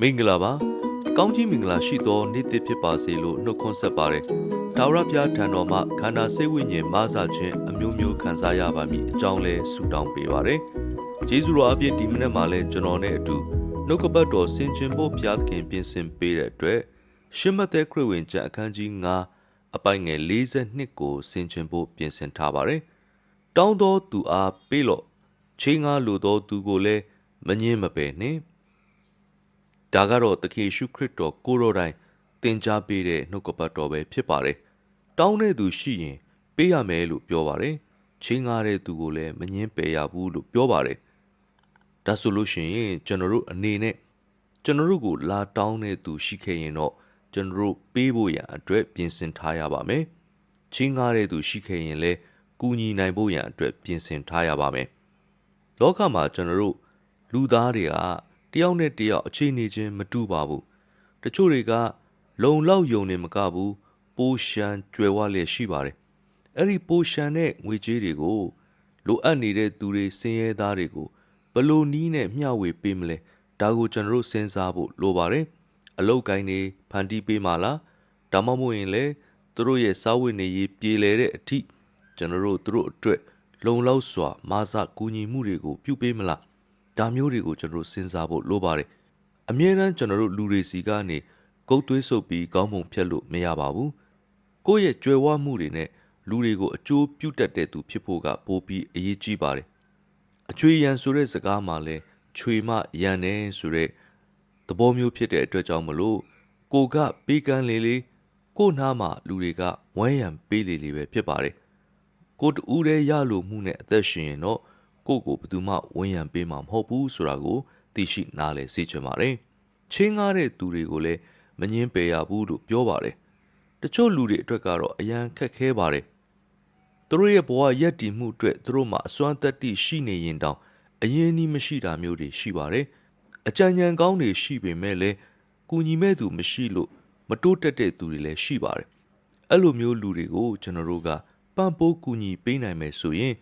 မင်္ဂလာပါကောင်းကြီးမင်္ဂလာရှိသောနေ့တစ်ဖြစ်ပါစေလို့နှုတ်ခွန်းဆက်ပါတယ်ဒါဝရဘုရားထံတော်မှာခန္ဓာစိတ်ဝိညာဉ်မဆာခြင်းအမျိုးမျိုးခံစားရပါမည်အကြောင်းလဲဆုတောင်းပေးပါတယ်ကျေးဇူးတော်အပြည့်ဒီမနေ့မှာလဲကျွန်တော်နဲ့အတူနှုတ်ကပတ်တော်ဆင်ခြင်ဖို့ဘုရားသခင်ပြင်ဆင်ပေးတဲ့အတွက်ရှမသက်ခရစ်ဝင်ကျမ်းအခန်းကြီး9အပိုင်ငယ်42ကိုဆင်ခြင်ဖို့ပြင်ဆင်ထားပါတယ်တောင်းတော်သူအားပေးလို့ချိန်ငါလိုတော်သူကိုလည်းမငင်းမပယ်နှင့် ဒါကတော့သခင်ယေရှုခရစ်တော်ကိုရောတိုင်းသင်ကြားပေးတဲ့နှုတ်ကပတ်တော်ပဲဖြစ်ပါတယ်။တောင်းတဲ့သူရှိရင် ပေးရမယ်လို့ပြောပါတယ်။ချင်းငားတဲ့သူကိုလည်းမငင်းပယ်ရဘူးလို့ပြောပါတယ်။ဒါဆိုလို့ရှိရင်ကျွန်တော်တို့အနေနဲ့ကျွန်တော်တို့ကိုလာတောင်းတဲ့သူရှိခဲ့ရင်တော့ကျွန်တော်တို့ပေးဖို့ရန်အတွက်ပြင်ဆင်ထားရပါမယ်။ချင်းငားတဲ့သူရှိခဲ့ရင်လည်းကူညီနိုင်ဖို့ရန်အတွက်ပြင်ဆင်ထားရပါမယ်။လောကမှာကျွန်တော်တို့လူသားတွေက တယောက်နဲ့တယောက်အခြေအနေချင်းမတူပါဘူးတချို့တွေက လုံလောက်ယုံနေမကဘူးပိုရှန်ကြွယ်ဝလျက်ရှိပါတယ်အဲ့ဒီပိုရှန်တဲ့ငွေကြေးတွေကိုလိုအပ်နေတဲ့သူတွေစင်ရဲသားတွေကိုဘယ်လို့နီးနဲ့မျှဝေပေးမလဲဒါကိုကျွန်တော်တို့စဉ်းစားဖို့လိုပါတယ်အလောက်ကိုင်းနေဖန်တီးပေးမှလားဒါမှမဟုတ်ရင်လေသူတို့ရဲ့စာဝတ်နေရေးပြေလည်တဲ့အထိကျွန်တော်တို့သူတို့အတွက်လုံလောက်စွာမာစကူညီမှုတွေကိုပြုပေးမလား ဒါမျိုးတွေကိုကျွန်တော်တို့စဉ်းစားဖို့လိုပါတယ်အမြဲတမ်းကျွန်တော်တို့လူတွေစီကနေကုတ်သွေးဆုပ်ပြီးကောင်းမွန်ဖြတ်လို့မရပါဘူးကိုယ့်ရဲ့ကြွယ်ဝမှုတွေနဲ့လူတွေကိုအကျိုးပြုတတ်တဲ့သူဖြစ်ဖို့ကပိုပြီးအရေးကြီးပါတယ်အချွေရန်ဆိုတဲ့စကားမှာလဲချွေမရန်နေဆိုတဲ့သဘောမျိုးဖြစ်တဲ့အတွက်ကြောင့်မလို့ကိုကပေးကမ်းလေလေကို့နားမှာလူတွေကဝမ်းရံပေးလေလေပဲဖြစ်ပါတယ်ကိုတူးရဲရလို့မှုနဲ့အသက်ရှင်ရင်တော့ ကိုကိုဘယ်သူမှဝန်ရံပေးမှာမဟုတ်ဘူးဆိုတာကိုသိရှိနားလည်စေချင်ပါတယ်။ချင်းကားတဲ့သူတွေကိုလည်းမငင်းပယ်ရဘူးလို့ပြောပါတယ်။တချို့လူတွေအတွက်ကတော့အရန်ခက်ခဲပါတယ်။သူတို့ရဲ့ဘဝရက်တည်မှုအတွက်သူတို့မှာအစွမ်းတက်တိရှိနေရင်တောင်အရင်နီးမရှိတာမျိုးတွေရှိပါတယ်။အကြံဉာဏ်ကောင်းတွေရှိပေမဲ့လည်းကူညီမဲ့သူမရှိလို့မတိုးတက်တဲ့သူတွေလည်းရှိပါတယ်။အဲ့လိုမျိုးလူတွေကိုကျွန်တော်တို့ကပံ့ပိုးကူညီပေးနိုင်မယ်ဆိုရင်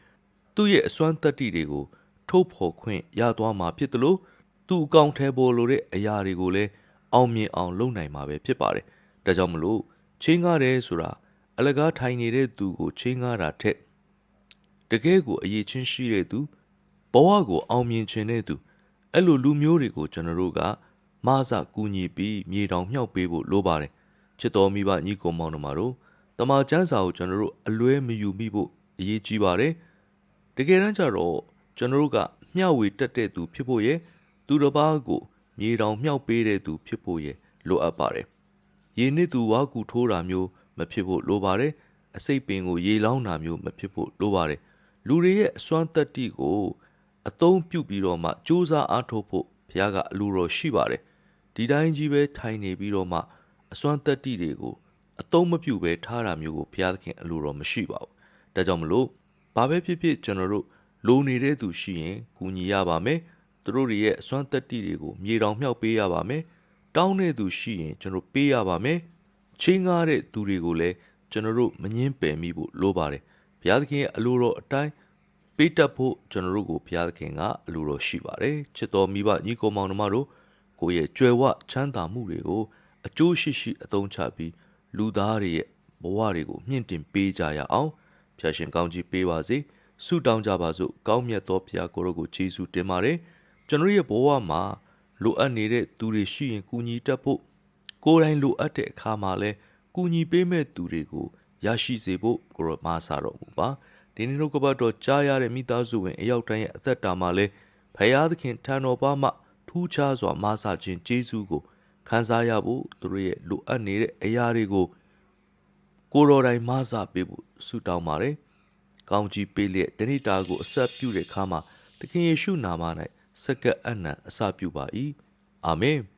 သူ့ရဲ့အစွမ်းတက်တီတွေကိုထုတ်ဖော်ခွင့်ရသွားမှာဖြစ်တယ်လို့သူအကောင့်ထဲပေါ်လိုတဲ့အရာတွေကိုလည်းအောင်မြင်အောင်လုပ်နိုင်မှာပဲဖြစ်ပါတယ်။ဒါကြောင့်မလို့ချင်းကားတယ်ဆိုတာအလကားထိုင်နေတဲ့သူကိုချင်းကားတာထက်တကယ်ကိုအရေးချင်းရှိတဲ့သူဘဝကိုအောင်မြင်ခြင်းတဲ့သူအဲ့လိုလူမျိုးတွေကိုကျွန်တော်တို့ကမဆကူညီပြီးမြေတောင်မြောက်ပေးဖို့လိုပါတယ်။ချစ်တော်မိဘညီကိုမောင်တို့မှာတို့တမန်ကျမ်းစာကိုကျွန်တော်တို့အလွဲမယူမိဖို့အရေးကြီးပါတယ်။ တကယ်တမ်းကျတော့ကျွန်တော်တို့ကမျှဝေတက်တဲ့သူဖြစ်ဖို့ရဲ့သူတစ်ပါးကိုမြေတောင်မြောက်ပေးတဲ့သူဖြစ်ဖို့ရဲ့လိုအပ်ပါတယ်။ရေနစ်သူဝါကူထိုးတာမျိုးမဖြစ်ဖို့လိုပါတယ်။အစိတ်ပင်ကိုရေလောင်းတာမျိုးမဖြစ်ဖို့လိုပါတယ်။လူတွေရဲ့အစွမ်းတက်တိကိုအသုံးပြုပြီးတော့မှစူးစမ်းအားထုတ်ဖို့ဘုရားကအလိုတော်ရှိပါတယ်။ဒီတိုင်းကြီးပဲထိုင်နေပြီးတော့မှအစွမ်းတက်တိတွေကိုအသုံးမပြုဘဲထားတာမျိုးကိုဘုရားသခင်အလိုတော်မရှိပါဘူး။ဒါကြောင့်မလို့ ဘာပဲဖြစ်ဖြစ်ကျွန်တော်တို့လိုနေတဲ့သူရှိရင်ကူညီရပါမယ်။သူတို့တွေရဲ့အစွမ်းတက်တိတွေကိုမြေတောင်မြောက်ပေးရပါမယ်။တောင်းတဲ့သူရှိရင်ကျွန်တော်ပေးရပါမယ်။ချင်းငားတဲ့သူတွေကိုလည်းကျွန်တော်တို့မငင်းပယ်မိဖို့လိုပါတယ်။ဘုရားသခင်ရဲ့အလိုတော်အတိုင်းပေးတတ်ဖို့ကျွန်တော်တို့ကိုဘုရားသခင်ကအလိုတော်ရှိပါတယ်။ချစ်တော်မိဘညီကောင်မောင်နှမတို့ကိုယ့်ရဲ့ကြွယ်ဝချမ်းသာမှုတွေကိုအကျိုးရှိရှိအသုံးချပြီးလူသားတွေရဲ့ဘဝတွေကိုမြင့်တင်ပေးကြရအောင် ဖျာရှင်ကောင်းကြီးပေးပါစေဆုတောင်းကြပါစို့ကောင်းမြတ်သောဘုရားကိုယ်တော်ကိုယေရှုတင်ပါတယ်ကျွန်တော်ရဲ့ဘဝမှာလိုအပ်နေတဲ့သူတွေရှိရင်ကူညီတတ်ဖို့ကိုယ်တိုင်လိုအပ်တဲ့အခါမှာလဲကူညီပေးမဲ့သူတွေကိုရရှိစေဖို့ကိုရောမာစာတော်မူပါဒီနေ့တော့ကပတ်တော်ကြားရတဲ့မိသားစုဝင်အရောက်တိုင်းရဲ့အသက်တာမှာလဲဖယားသခင်ထံတော်ပါမှထူးခြားစွာမာစာခြင်းကျေးဇူးကိုခံစားရဖို့သူတို့ရဲ့လိုအပ်နေတဲ့အရာတွေကို ကိုတော်တိုင်မဆပေးဖို့ဆုတောင်းပါတယ်။ကောင်းကြီးပေးလျက်တဏိတာကိုအဆက်ပြုတဲ့အခါမှာသခင်ယေရှုနာမ၌စက္ကပ်အနံ့အစပြုပါ၏။အာမင်။